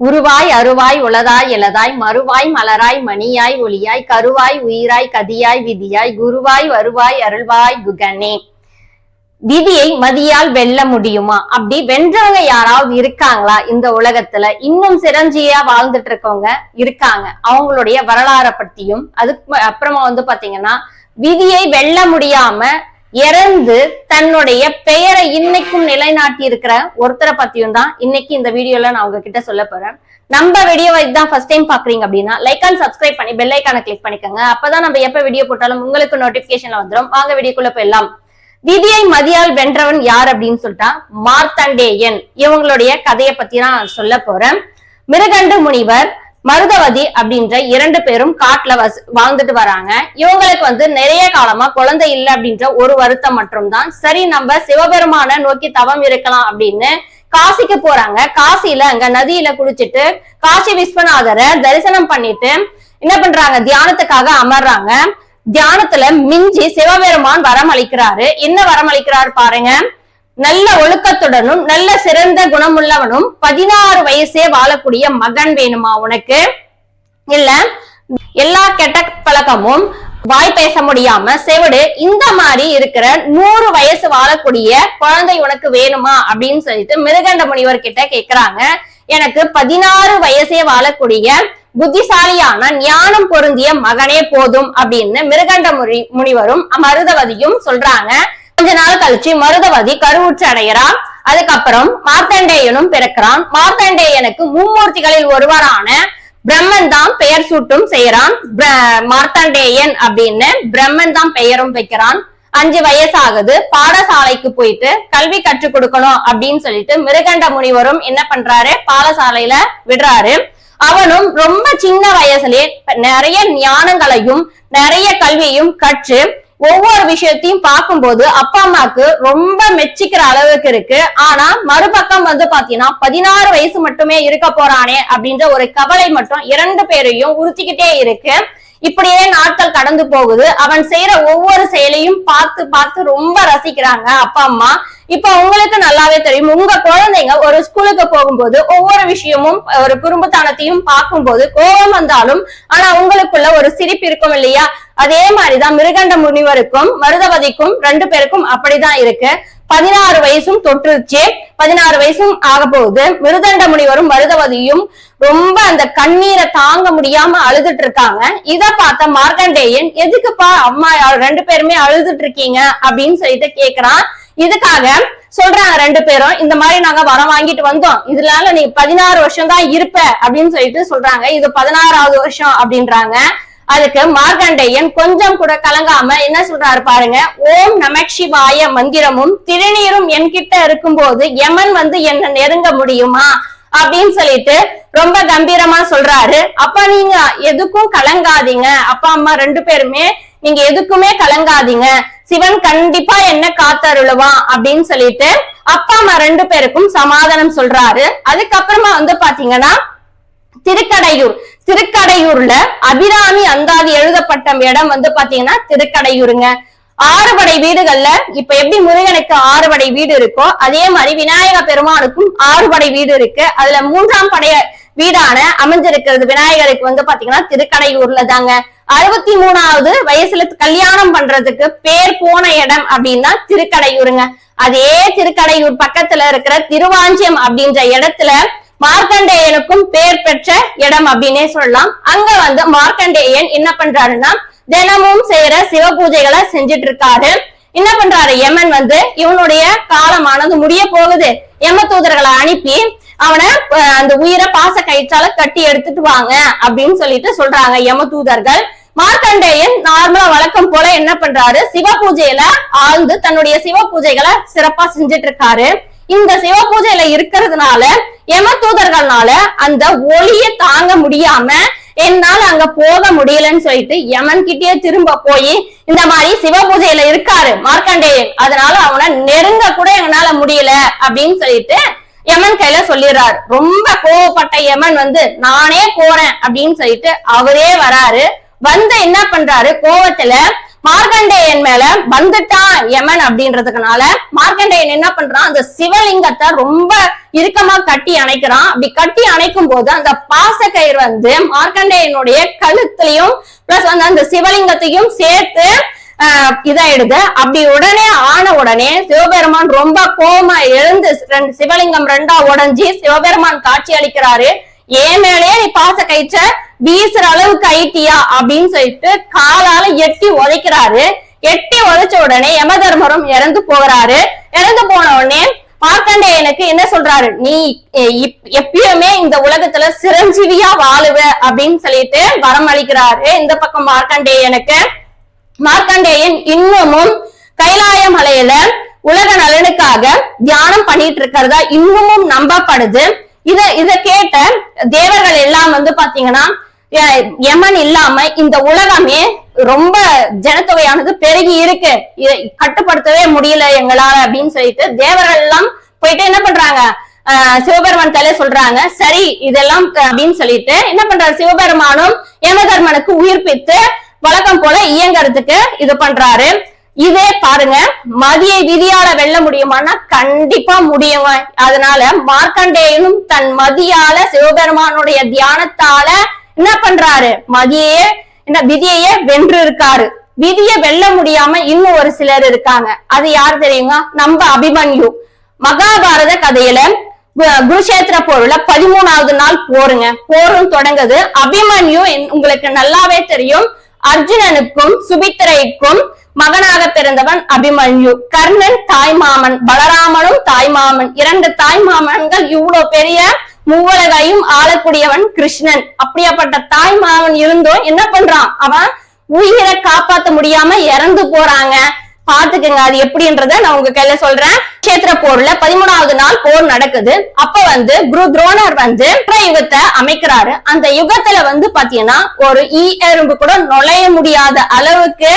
உருவாய் அருவாய் உளதாய் இளதாய் மறுவாய் மலராய் மணியாய் ஒளியாய் கருவாய் உயிராய் கதியாய் விதியாய் குருவாய் வருவாய் அருள்வாய் குகனே. விதியை மதியால் வெல்ல முடியுமா? அப்படி வென்றவங்க யாராவது இருக்காங்களா இந்த உலகத்துல? இன்னும் சிரஞ்சியா வாழ்ந்துட்டு இருக்கவங்க இருக்காங்க. அவங்களுடைய வரலாறை பத்தியும் அதுக்கு அப்புறமா வந்து பாத்தீங்கன்னா விதியை வெல்ல முடியாம இறந்து தன்னுடைய பெயரை இன்னைக்கும் நிலைநாட்டி இருக்கிற ஒருத்தரை பத்தியும் தான் இன்னைக்கு இந்த வீடியோல நான் உங்ககிட்ட சொல்ல போறேன். நம்ம வீடியோவை இதுதான் ஃபர்ஸ்ட் டைம் பாக்குறீங்க அப்படின்னா லைக் அண்ட் சப்ஸ்கிரைப் பண்ணி பெல் ஐக்கான கிளிக் பண்ணிக்கோங்க. அப்பதான் நம்ம எப்ப வீடியோ போட்டாலும் உங்களுக்கு நோட்டிபிகேஷன்ல வந்துடும் வாங்க வீடியோக்குள்ள போயிடலாம். விதியை மதியால் வென்றவன் யார் அப்படின்னு சொல்லிட்டா மார்த்தண்டேயன். இவங்களுடைய கதையை பத்தி நான் சொல்ல போறேன். மிருகண்டு முனிவர் மருதவதி அப்படின்ற இரண்டு பேரும் காட்டுல வஸ் வாழ்ந்துட்டு வராங்க. இவங்களுக்கு வந்து நிறைய காலமா குழந்தை இல்லை அப்படின்ற ஒரு வருத்தம் மட்டும்தான். சரி நம்ம சிவபெருமான நோக்கி தவம் இருக்கலாம் அப்படின்னு காசிக்கு போறாங்க. காசியில அங்க நதியில குளிச்சுட்டு காசி விஸ்வநாதரை தரிசனம் பண்ணிட்டு என்ன பண்றாங்க? தியானத்துக்காக அமர்றாங்க. தியானத்துல மிஞ்சி சிவபெருமான் வரம் அளிக்கிறாரு என்ன வரம் அளிக்கிறாரு பாருங்க. நல்ல ஒழுக்கத்துடனும் நல்ல சிறந்த குணமுள்ளவனும் பதினாறு வயசே வாழக்கூடிய மகன் வேணுமா உனக்கு? இல்ல எல்லா கெட்ட பழக்கமும் வாய் பேச முடியாம செவிடு இந்த மாதிரி இருக்கிற நூறு வயசு வாழக்கூடிய குழந்தை உனக்கு வேணுமா? அப்படின்னு சொல்லிட்டு மிருகண்ட முனிவர் கிட்ட கேக்குறாங்க. எனக்கு பதினாறு வயசே வாழக்கூடிய புத்திசாலியான ஞானம் பொருந்திய மகனே போதும் அப்படின்னு மிருகண்ட முனி முனிவரும் மருதவதியும் சொல்றாங்க. கொஞ்ச நாள் கழிச்சு மருதவதி கருவுற்று அடைகிறான். அதுக்கப்புறம் மார்த்தண்டேயனும் பிறக்கிறான். மார்த்தண்டேயனுக்கு மும்மூர்த்திகளில் ஒருவரான பிரம்மன் தான் பெயர் சூட்டும் செய்யறான் மார்த்தண்டேயன் அப்படின்னு பிரம்மன் தான் பெயரும் வைக்கிறான். அஞ்சு வயசாகுது. பாடசாலைக்கு போயிட்டு கல்வி கற்றுக் கொடுக்கணும் அப்படின்னு சொல்லிட்டு மிருகண்ட முனிவரும் என்ன பண்றாரு? பாடசாலையில விடுறாரு. அவனும் ரொம்ப சின்ன வயசுலயே நிறைய ஞானங்களையும் நிறைய கல்வியையும் கற்று ஒவ்வொரு விஷயத்தையும் பார்க்கும்போது அப்பா அம்மாக்கு ரொம்ப மெச்சிக்கிற அளவுக்கு இருக்கு. ஆனா மறுபக்கம் வந்து பாத்தீங்கன்னா பதினாறு வயசு மட்டுமே இருக்க போறானே அப்படின்ற ஒரு கவலை மட்டும் இரண்டு பேரையும் உறுத்திக்கிட்டே இருக்கு. இப்படியே நாட்கள் கடந்து போகுது. அவன் செய்யற ஒவ்வொரு செயலையும் பார்த்து பார்த்து ரொம்ப ரசிக்கிறாங்க அப்பா அம்மா. இப்ப உங்களுக்கு நல்லாவே தெரியும். உங்க குழந்தைங்க ஒரு ஸ்கூலுக்கு போகும்போது ஒவ்வொரு விஷயமும் ஒரு குறும்புத்தனத்தையும் பார்க்கும்போது கோபம் வந்தாலும் ஆனா உங்களுக்குள்ள ஒரு சிரிப்பு இருக்கும் இல்லையா? அதே மாதிரிதான் மிருகண்ட முனிவருக்கும் மருதவதிக்கும் ரெண்டு பேருக்கும் அப்படிதான் இருக்கு. பதினாறு வயசும் தொற்றுச்சு பதினாறு வயசும் ஆக போகுது மிருதண்ட முனிவரும் மருதவதியும் ரொம்ப அந்த கண்ணீரை தாங்க முடியாம அழுதுட்டு இருக்காங்க. இத பார்த்த மார்க்கண்டேயன் எதுக்குப்பா அம்மா ரெண்டு பேருமே அழுதுட்டு இருக்கீங்க? அப்படின்னு சொல்லிட்டு கேக்குறான். இதுக்காக சொல்றாங்க ரெண்டு பேரும் இந்த மாதிரி நாங்க வரம் வாங்கிட்டு வந்தோம். இதனால நீ பதினாறு வருஷம் தான் இருப்ப. அப்படின்னு சொல்லிட்டு சொல்றாங்க. இது பதினாறாவது வருஷம் அப்படின்றாங்க. அதுக்கு மார்கண்டேயன் கொஞ்சம் கூட கலங்காம என்ன சொல்றாரு பாருங்க ஓம் நமக்ஷிவாய மந்திரமும் திருநீரும் என்கிட்ட இருக்கும்போது யமன் வந்து என்ன நெருங்க முடியுமா? அப்படின்னு சொல்லிட்டு ரொம்ப கம்பீரமா சொல்றாரு. அப்ப நீங்க எதுக்கும் கலங்காதீங்க. அப்பா அம்மா ரெண்டு பேருமே நீங்க எதுக்குமே கலங்காதீங்க. சிவன் கண்டிப்பா என்ன காத்தருளுவான் அப்படின்னு சொல்லிட்டு அப்பா அம்மா ரெண்டு பேருக்கும் சமாதானம் சொல்றாரு. அதுக்கப்புறமா வந்து பாத்தீங்கன்னா திருக்கடையூர். திருக்கடையூர்ல அபிராமி அந்தாதி எழுதப்பட்ட இடம் வந்து பாத்தீங்கன்னா திருக்கடையூருங்க. ஆறுபடை வீடுகள்ல இப்ப எப்படி முருகனுக்கு ஆறுபடை வீடு இருக்கோ அதே மாதிரி விநாயக பெருமானுக்கும் ஆறுபடை வீடு இருக்கு. அதுல மூன்றாம் படைய வீடான அமைஞ்சிருக்கிறது விநாயகருக்கு வந்து பாத்தீங்கன்னா திருக்கடையூர்ல தாங்க. அறுபத்தி மூணாவது வயசுல கல்யாணம் பண்றதுக்கு பேர் போன இடம் அப்படின்னா திருக்கடையூருங்க. அதே திருக்கடையூர் பக்கத்துல இருக்கிற திருவாஞ்சியம் அப்படின்ற இடத்துல மார்க்கண்டேயனுக்கும் பேர் பெற்ற இடம் அப்படின்னே சொல்லலாம். அங்க வந்து மார்க்கண்டேயன் என்ன பண்றாருன்னா தினமும் செய்யற சிவ பூஜைகளை செஞ்சுட்டு இருக்காரு என்ன பண்றாரு? யமன் வந்து இவனுடைய காலமானது முடிய போகுது. யம தூதர்களை அனுப்பி அவனை அந்த உயிரை பாச கயிற்றால கட்டி எடுத்துட்டு வாங்க அப்படின்னு சொல்லிட்டு சொல்றாங்க யம தூதர்கள். மார்க்கண்டேயன் நார்மலா வழக்கம் போல என்ன பண்றாரு? சிவ பூஜையில ஆழ்ந்து தன்னுடைய சிவ பூஜைகளை சிறப்பா செஞ்சுட்டு இருக்காரு இந்த சிவ பூஜையில இருக்கிறதுனால யம தூதர்கள்னால அந்த ஒளிய தாங்க முடியாம என்னால அங்க போக முடியலன்னு சொல்லிட்டு யமன் கிட்டே திரும்ப போய் இந்த மாதிரி சிவ பூஜையில இருக்காரு மார்க்கண்டேயன் அதனால அவனை நெருங்க கூட எங்களால முடியல அப்படின்னு சொல்லிட்டு யமன் கையில சொல்லிடுறாரு. ரொம்ப கோவப்பட்ட யமன் வந்து நானே போறேன் அப்படின்னு சொல்லிட்டு அவரே வராரு. வந்து என்ன பண்றாரு? கோவத்துல மார்க்கண்டேயன் மேல வந்துட்டான் யமன் அப்படின்றதுக்குனால மார்க்கண்டேயன் என்ன பண்றான்? அந்த சிவலிங்கத்தை ரொம்ப இறுக்கமா கட்டி அணைக்கிறான். அப்படி கட்டி அணைக்கும் போது அந்த பாசக்கயிறு வந்து மார்க்கண்டேயனுடைய கழுத்துலயும் பிளஸ் வந்து அந்த சிவலிங்கத்தையும் சேர்த்து இதாயிடுது. அப்படி உடனே ஆன உடனே சிவபெருமான் ரொம்ப கோமா எழுந்து ரெண்டு சிவலிங்கம் ரெண்டா உடஞ்சி சிவபெருமான் காட்சி அளிக்கிறாரு. ஏன் மேலேயே நீ பாச கயிற்ற வீசுற அளவுக்கு ஐட்டியா அப்படின்னு சொல்லிட்டு காலால எட்டி உதைக்கிறாரு. எட்டி உதைச்ச உடனே யமதர்மரும் இறந்து போகிறாரு. இறந்து போன உடனே மார்க்கண்டேயனுக்கு என்ன சொல்றாரு? நீ இப்- எப்பயுமே இந்த உலகத்துல சிரஞ்சீவியா வாழுவ அப்படின்னு சொல்லிட்டு வரம் அளிக்கிறாரு இந்த பக்கம் மார்க்கண்டேயனுக்கு. மார்க்கண்டேயன் இன்னமும் கைலாய மலையில உலக நலனுக்காக தியானம் பண்ணிட்டு இருக்கிறதா இன்னமும் நம்பப்படுது. இத இத கேட்ட தேவர்கள் எல்லாம் வந்து பாத்தீங்கன்னா யமன் இல்லாம இந்த உலகமே ரொம்ப ஜனத்தொகையானது பெருகி இருக்கு. கட்டுப்படுத்தவே முடியல எங்களால அப்படின்னு சொல்லிட்டு தேவர்கள் எல்லாம் போயிட்டு என்ன பண்றாங்க? சிவபெருமான் தலைய சொல்றாங்க சரி இதெல்லாம் அப்படின்னு சொல்லிட்டு என்ன பண்றாரு? சிவபெருமானும் யமதர்மனுக்கு உயிர்ப்பித்து வழக்கம் போல இயங்கறதுக்கு இது பண்றாரு. இதே பாருங்க மதியை விதியால வெல்ல முடியுமான்னா கண்டிப்பா முடியுமா அதனால மார்க்கண்டேயனும் தன் மதியால சிவபெருமானுடைய தியானத்தால என்ன பண்றாரு? மதியே என்ன விதியையே வென்று இருக்காரு விதியை வெல்ல முடியாம இன்னும் ஒரு சிலர் இருக்காங்க. அது யார் தெரியுங்க நம்ம அபிமன்யு. மகாபாரத கதையில குருஷேத்திர போர்ல பதிமூணாவது நாள் போருங்க. போரும் தொடங்குது. அபிமன்யு உங்களுக்கு நல்லாவே தெரியும். அர்ஜுனனுக்கும் சுபித்திரைக்கும் மகனாக பிறந்தவன் அபிமன்யு. கர்ணன் தாய்மாமன் பலராமனும் தாய்மாமன் இரண்டு தாய்மாமன்கள் இவ்வளவு பெரிய மூவலகையும் ஆளக்கூடியவன் கிருஷ்ணன். அப்படியாப்பட்ட தாய் மாமன் இருந்தும் என்ன பண்றான்? அவன் உயிரை காப்பாத்த முடியாம இறந்து போறாங்க. பாத்துக்கங்க அது எப்படின்றத நான் உங்க கையில சொல்றேன். கஷேத்திர போர்ல பதிமூணாவது நாள் போர் நடக்குது. அப்ப வந்து குரு துரோணர் வந்து யுகத்தை அமைக்கிறாரு. அந்த யுகத்துல வந்து பாத்தீங்கன்னா ஒரு ஈ எறும்பு கூட நுழைய முடியாத அளவுக்கு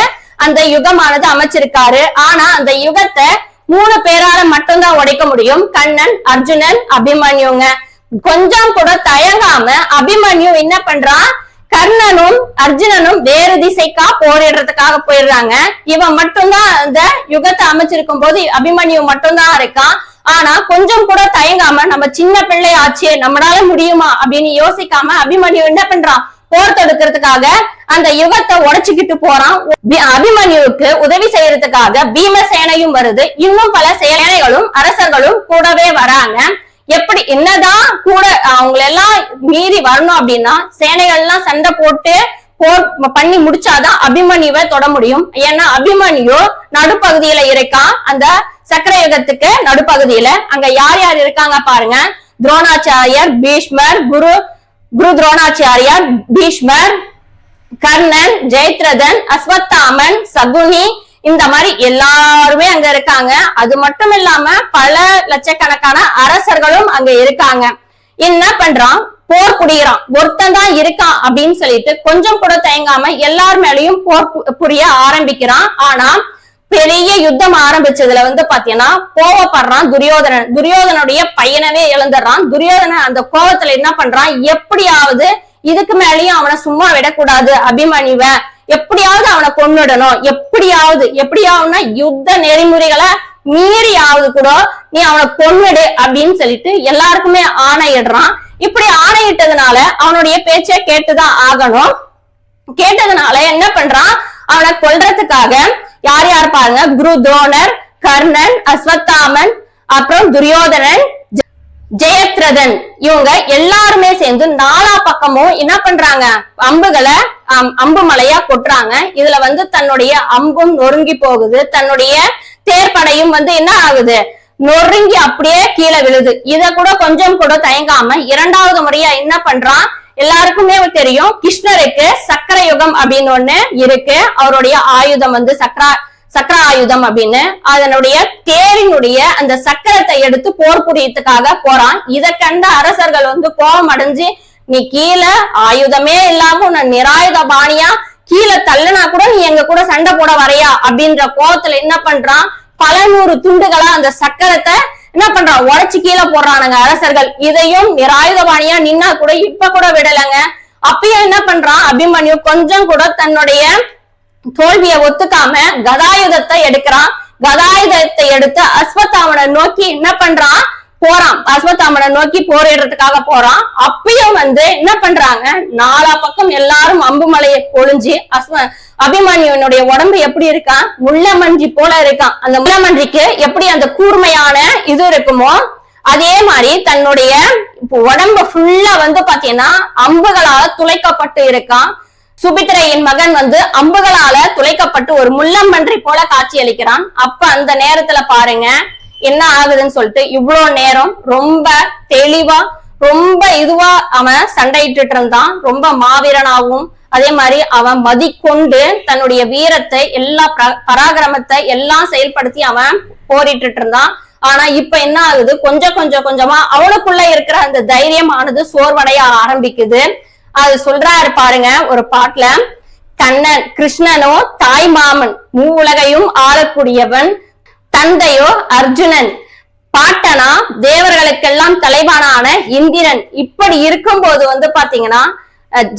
அந்த யுகமானது அமைச்சிருக்காரு. ஆனா அந்த யுகத்தை மூணு பேரால மட்டும்தான் உடைக்க முடியும். கண்ணன் அர்ஜுனன் அபிமன்யுங்க. கொஞ்சம் கூட தயங்காம அபிமன்யு என்ன பண்றான் கர்ணனும் அர்ஜுனனும் வேறு திசைக்கா போரிடுறதுக்காக போயிடுறாங்க. இவன் மட்டும்தான் அந்த யுகத்தை அமைச்சிருக்கும் போது அபிமன்யு மட்டும்தான் இருக்கான் ஆனா கொஞ்சம் கூட தயங்காம நம்ம சின்ன பிள்ளை ஆச்சே நம்மளால முடியுமா அப்படின்னு யோசிக்காம அபிமன்யு என்ன பண்றான் போர் தொடுக்கிறதுக்காக அந்த யுகத்தை உடைச்சுக்கிட்டு போறான். அபிமன்யுவுக்கு உதவி செய்யறதுக்காக பீமசேனையும் வருது. இன்னும் பல சேனைகளும் அரசர்களும் கூடவே வராங்க. எப்படி என்னதான் கூட அவங்கள எல்லாம் மீறி வரணும் அப்படின்னா சேனைகள் எல்லாம் சண்டை போட்டு போர் பண்ணி முடிச்சாதான் அபிமன்யுவை தொட முடியும். ஏன்னா அபிமன்யு நடுப்பகுதியில இருக்கான் அந்த சக்கர யுகத்துக்கு நடுப்பகுதியில. அங்க யார் யார் இருக்காங்க பாருங்க. துரோணாச்சாரியர் பீஷ்மர் குரு குரு துரோணாச்சாரியார் பீஷ்மர் கர்ணன் ஜெயத்ரதன் அஸ்வத்தாமன் சகுனி இந்த மாதிரி எல்லாருமே அங்க இருக்காங்க. அது மட்டும் இல்லாம பல லட்சக்கணக்கான அரசர்களும் அங்க இருக்காங்க. என்ன பண்றான்? போர் புரியுறான். ஒருத்தன் தான் இருக்கான் அப்படின்னு சொல்லிட்டு கொஞ்சம் கூட தயங்காம எல்லார் மேலயும் போர் புரிய ஆரம்பிக்கிறான். ஆனா பெரிய யுத்தம் ஆரம்பிச்சதுல வந்து பாத்தீங்கன்னா கோவப்படுறான் துரியோதனன். துரியோதனுடைய பையனவே இழந்துடுறான் துரியோதனன் அந்த கோவத்துல என்ன பண்றான்? எப்படியாவது இதுக்கு மேலயும் அவனை சும்மா விடக்கூடாது அபிமன்யுவ. எப்படியாவது அவனை கொண்டுடணும் எப்படியாவது எப்படியாவதுனா யுத்த நெறிமுறைகளை மீறியாவது கூட நீ அவனை கொன்னுடு அப்படின்னு சொல்லிட்டு எல்லாருக்குமே ஆணையிடுறான். இப்படி ஆணையிட்டதுனால அவனுடைய பேச்சை கேட்டுதான் ஆகணும். கேட்டதுனால என்ன பண்றான்? அவனை கொல்றதுக்காக யார் யார் பாருங்க? குரு துரோணர் கர்ணன் அஸ்வத்தாமன் அப்புறம் துரியோதனன் ஜெயத்ரதன். இவங்க எல்லாருமே சேர்ந்து நாலா பக்கமும் என்ன பண்றாங்க? அம்புகளை அம்பு மலையா கொட்டுறாங்க. இதுல வந்து தன்னுடைய அம்பும் நொறுங்கி போகுது. தன்னுடைய தேர்ப்படையும் வந்து என்ன ஆகுது? நொறுங்கி அப்படியே கீழே விழுது. இத கூட கொஞ்சம் கூட தயங்காம இரண்டாவது முறையா என்ன பண்றான்? எல்லாருக்குமே தெரியும் கிருஷ்ணருக்கு சக்கர யுகம் அப்படின்னு ஒண்ணு இருக்கு. அவருடைய ஆயுதம் வந்து சக்கரா சக்கர ஆயுதம் அப்படின்னு. அதனுடைய தேரினுடைய அந்த சக்கரத்தை எடுத்து போர் புரியத்துக்காக போறான். இதை கண்ட அரசர்கள் வந்து கோபம் அடைஞ்சு நீ கீழே ஆயுதமே இல்லாம உன்னை நிராயுத பாணியா கீழே தள்ளுனா கூட நீ எங்க கூட சண்டை போட வரையா அப்படின்ற கோபத்துல என்ன பண்றான்? பல நூறு துண்டுகளா அந்த சக்கரத்தை என்ன பண்றான்? உடைச்சு கீழே போடுறானுங்க அரசர்கள். இதையும் நிராயுதபாணியா நின்னா கூட இப்ப கூட விடலைங்க. அப்பயும் என்ன பண்றான்? அபிமன்யு கொஞ்சம் கூட தன்னுடைய தோல்விய ஒத்துக்காம கதாயுதத்தை எடுக்கிறான். கதாயுதத்தை எடுத்து அஸ்வத்தாமனை நோக்கி என்ன பண்றான்? போறான். அஸ்வத்தாமனை நோக்கி போரிடுறதுக்காக போறான். அப்பயும் வந்து என்ன பண்றாங்க? நாலா பக்கம் எல்லாரும் அம்பு மலையை பொழிஞ்சு அஸ்வ அபிமன்யுனுடைய உடம்பு எப்படி இருக்கான்? முள்ளமன்றி போல இருக்கான். அந்த முள்ளமன்றிக்கு எப்படி அந்த கூர்மையான இது இருக்குமோ அதே மாதிரி தன்னுடைய இப்போ உடம்பு ஃபுல்லா வந்து பாத்தீங்கன்னா அம்புகளால துளைக்கப்பட்டு இருக்கான். சுபித்திரையின் மகன் வந்து அம்புகளால துளைக்கப்பட்டு ஒரு முள்ளம்பன்றி போல காட்சி அளிக்கிறான் அப்ப அந்த நேரத்துல பாருங்க என்ன ஆகுதுன்னு சொல்லிட்டு இவ்வளவு நேரம் ரொம்ப தெளிவா ரொம்ப இதுவா அவன் சண்டையிட்டு இருந்தான் ரொம்ப மாவீரனாகவும் அதே மாதிரி அவன் மதிக்கொண்டு தன்னுடைய வீரத்தை எல்லா பராக்கிரமத்தை எல்லாம் செயல்படுத்தி அவன் போரிட்டு இருந்தான் ஆனா இப்ப என்ன ஆகுது? கொஞ்சம் கொஞ்சம் கொஞ்சமா அவனுக்குள்ள இருக்கிற அந்த தைரியமானது சோர்வடைய ஆரம்பிக்குது. அது சொல்றாரு பாருங்க ஒரு பாட்டுல கண்ணன் கிருஷ்ணனோ தாய் மாமன் மூவுலகையும் ஆளக்கூடியவன் தந்தையோ அர்ஜுனன். பாட்டனா தேவர்களுக்கெல்லாம் தலைவனான இந்திரன். இப்படி இருக்கும்போது வந்து பாத்தீங்கன்னா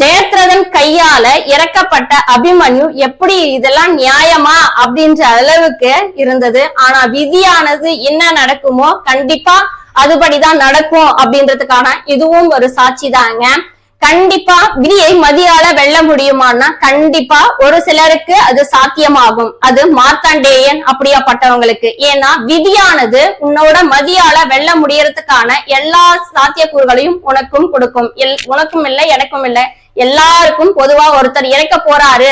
ஜெயத்ரதன் கையால இறக்கப்பட்ட அபிமன்யு எப்படி இதெல்லாம் நியாயமா அப்படின்ற அளவுக்கு இருந்தது. ஆனா விதியானது என்ன நடக்குமோ கண்டிப்பா அதுபடிதான் நடக்கும் அப்படின்றதுக்கான இதுவும் ஒரு சாட்சி தாங்க. கண்டிப்பா விதியை மதியால வெல்ல முடியுமான்னா கண்டிப்பா ஒரு சிலருக்கு அது சாத்தியமாகும். அது மார்த்தாண்டேயன் அப்படியாப்பட்டவங்களுக்கு. ஏன்னா விதியானது உன்னோட மதியால வெல்ல முடியறதுக்கான எல்லா சாத்தியக்கூறுகளையும் உனக்கும் கொடுக்கும். எல் உனக்கும் இல்லை எனக்கும் இல்லை. எல்லாருக்கும் பொதுவா ஒருத்தர் இறக்க போறாரு.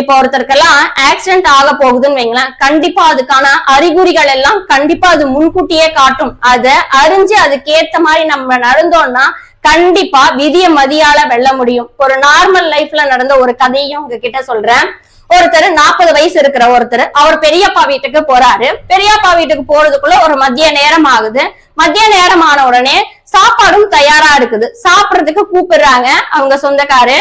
இப்ப ஒருத்தருக்கெல்லாம் ஆக்சிடென்ட் ஆக போகுதுன்னு வைங்களேன். கண்டிப்பா அதுக்கான அறிகுறிகள் எல்லாம் கண்டிப்பா அது முன்கூட்டியே காட்டும். அத அறிஞ்சு அதுக்கு ஏத்த மாதிரி நம்ம நடந்தோம்னா கண்டிப்பா விதிய மதியால வெல்ல முடியும். ஒரு நார்மல் லைஃப்ல நடந்த ஒரு கதையும் உங்ககிட்ட சொல்றேன். ஒருத்தர் நாற்பது வயசு இருக்கிற ஒருத்தர் அவர் பெரியப்பா வீட்டுக்கு போறாரு. பெரியப்பா வீட்டுக்கு போறதுக்குள்ள ஒரு மதிய நேரம் ஆகுது. மதிய நேரம் ஆன உடனே சாப்பாடும் தயாரா இருக்குது. சாப்பிடறதுக்கு கூப்பிடுறாங்க அவங்க சொந்தக்காரு.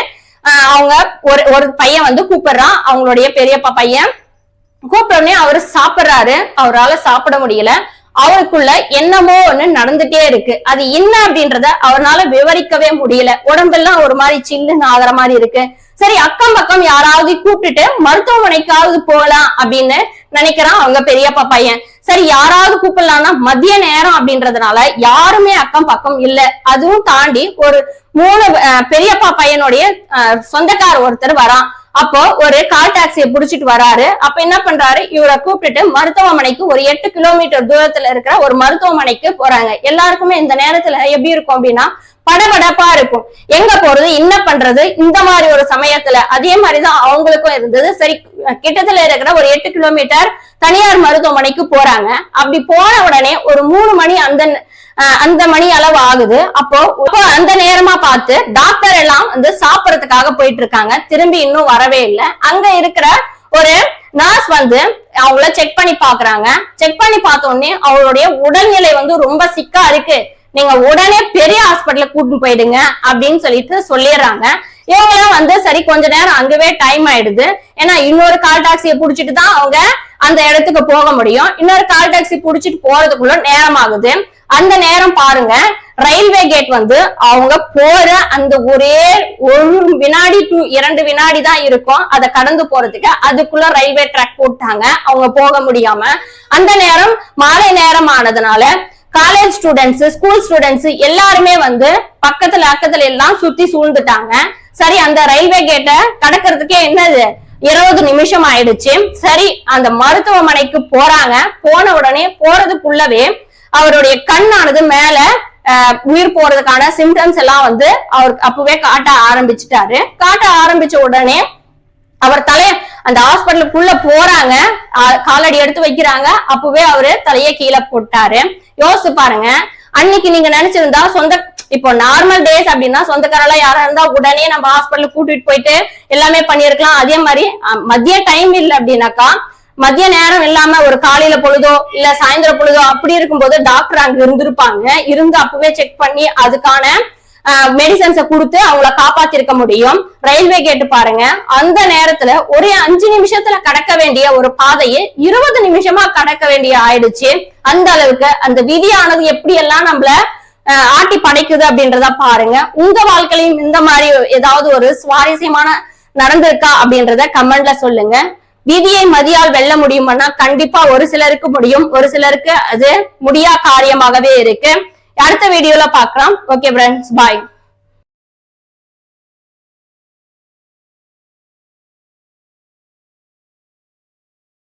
அவங்க ஒரு ஒரு பையன் வந்து கூப்பிடுறான். அவங்களுடைய பெரியப்பா பையன். கூப்பிட்ட உடனே அவரு சாப்பிடுறாரு. அவரால சாப்பிட முடியல. அவருக்குள்ள என்னமோ ஒண்ணு நடந்துட்டே இருக்கு. அது என்ன அப்படின்றத அவனால விவரிக்கவே முடியல. உடம்பெல்லாம் ஒரு மாதிரி சில்லுன்னு ஆகுற மாதிரி இருக்கு. சரி அக்கம் பக்கம் யாராவது கூப்பிட்டுட்டு மருத்துவமனைக்காவது போகலாம் அப்படின்னு நினைக்கிறான் அவங்க பெரியப்பா பையன். சரி யாராவது கூப்பிடலாம்னா மதிய நேரம் அப்படின்றதுனால யாருமே அக்கம் பக்கம் இல்ல. அதுவும் தாண்டி ஒரு மூணு பெரியப்பா பையனுடைய அஹ், சொந்தக்கார ஒருத்தர் வரான். அப்போ ஒரு கால் டாக்ஸியை புடிச்சிட்டு வராரு. அப்ப என்ன பண்றாரு? இவரை கூப்பிட்டுட்டு மருத்துவமனைக்கு ஒரு எட்டு கிலோமீட்டர் தூரத்துல இருக்கிற ஒரு மருத்துவமனைக்கு போறாங்க. எல்லாருக்குமே இந்த நேரத்துல எப்படி இருக்கும் அப்படின்னா படபடப்பா இருக்கும். எங்க போறது என்ன பண்றது இந்த மாதிரி ஒரு சமயத்துல. அதே மாதிரிதான் அவங்களுக்கும் இருந்தது. சரி கிட்டத்துல இருக்கிற ஒரு எட்டு கிலோமீட்டர் தனியார் மருத்துவமனைக்கு போறாங்க. அப்படி போன உடனே ஒரு மூணு மணி அந்த அந்த மணி அளவு ஆகுது. அப்போ அந்த நேரமா பார்த்து டாக்டர் எல்லாம் வந்து சாப்பிடறதுக்காக போயிட்டு இருக்காங்க திரும்பி இன்னும் வரவே இல்லை. அங்க இருக்கிற ஒரு நர்ஸ் வந்து அவங்கள செக் பண்ணி பாக்குறாங்க செக் பண்ணி பார்த்த உடனே அவங்களுடைய உடல்நிலை வந்து ரொம்ப சிக்கா இருக்கு. நீங்க உடனே பெரிய ஹாஸ்பிட்டலுக்கு கூட்டிட்டு போயிடுங்க அப்படின்னு சொல்லிட்டு சொல்லிடுறாங்க. இவங்களும் வந்து சரி கொஞ்ச நேரம் அங்கவே டைம் ஆயிடுது. ஏன்னா இன்னொரு கால் டாக்ஸியை புடிச்சிட்டு தான் அவங்க அந்த இடத்துக்கு போக முடியும். இன்னொரு கால் டாக்ஸி புடிச்சிட்டு போறதுக்குள்ள நேரம் ஆகுது. அந்த நேரம் பாருங்க. ரயில்வே கேட் வந்து அவங்க போற அந்த ஒரே ஒரு வினாடி டு இரண்டு வினாடி தான் இருக்கும். அதை கடந்து போறதுக்கு அதுக்குள்ள ரயில்வே ட்ராக் போட்டாங்க. அவங்க போக முடியாம. அந்த நேரம் மாலை நேரம் ஆனதுனால காலேஜ் ஸ்டூடெண்ட்ஸ் ஸ்கூல் ஸ்டூடெண்ட்ஸ் எல்லாருமே வந்து பக்கத்துல அக்கத்துல எல்லாம் சுத்தி சூழ்ந்துட்டாங்க. சரி அந்த ரயில்வே கேட்டை கடக்கிறதுக்கே என்னது? இருபது நிமிஷம் ஆயிடுச்சு. சரி அந்த மருத்துவமனைக்கு போறாங்க. போன உடனே போறதுக்குள்ளவே அவருடைய கண்ணானது மேல அஹ், உயிர் போறதுக்கான சிம்டம்ஸ் எல்லாம் வந்து அவர் அப்பவே காட்ட ஆரம்பிச்சுட்டாரு. காட்ட ஆரம்பிச்ச உடனே அவர் தலைய அந்த ஹாஸ்பிட்டலுக்குள்ள போறாங்க. காலடி எடுத்து வைக்கிறாங்க. அப்பவே அவரு தலைய கீழே போட்டாரு. யோசிச்சு பாருங்க. அன்னைக்கு நீங்க நினைச்சிருந்தா சொந்த இப்போ நார்மல் டேஸ் அப்படின்னா சொந்தக்காரெல்லாம் யாரா இருந்தா உடனே நம்ம ஹாஸ்பிட்டலுக்கு கூட்டிட்டு போயிட்டு எல்லாமே பண்ணியிருக்கலாம். அதே மாதிரி மதிய டைம் இல்லை அப்படின்னாக்கா மதிய நேரம் இல்லாம ஒரு காலையில பொழுதோ இல்ல சாயந்தர பொழுதோ அப்படி இருக்கும்போது டாக்டர் அங்க இருந்திருப்பாங்க. இருந்து அப்பவே செக் பண்ணி அதுக்கான மெடிசன்ஸ கொடுத்து அவங்கள காப்பாத்திருக்க முடியும். ரயில்வே கேட்டு பாருங்க. அந்த நேரத்துல ஒரே அஞ்சு நிமிஷத்துல கடக்க வேண்டிய ஒரு பாதையை இருபது நிமிஷமா கடக்க வேண்டிய ஆயிடுச்சு. அந்த அளவுக்கு அந்த விதியானது எப்படி எல்லாம் நம்மள ஆட்டி படைக்குது அப்படின்றத பாருங்க. உங்க வாழ்க்கையிலும் இந்த மாதிரி ஏதாவது ஒரு சுவாரஸ்யமான நடந்திருக்கா அப்படின்றத கமெண்ட்ல சொல்லுங்க. விதியை மதியால் வெல்ல முடியுமானா கண்டிப்பா ஒரு சிலருக்கு முடியும். ஒரு சிலருக்கு அது முடியா காரியமாகவே இருக்கு. அடுத்த வீடியோல பாக்கலாம் ஓகே ஃப்ரெண்ட்ஸ் பாய்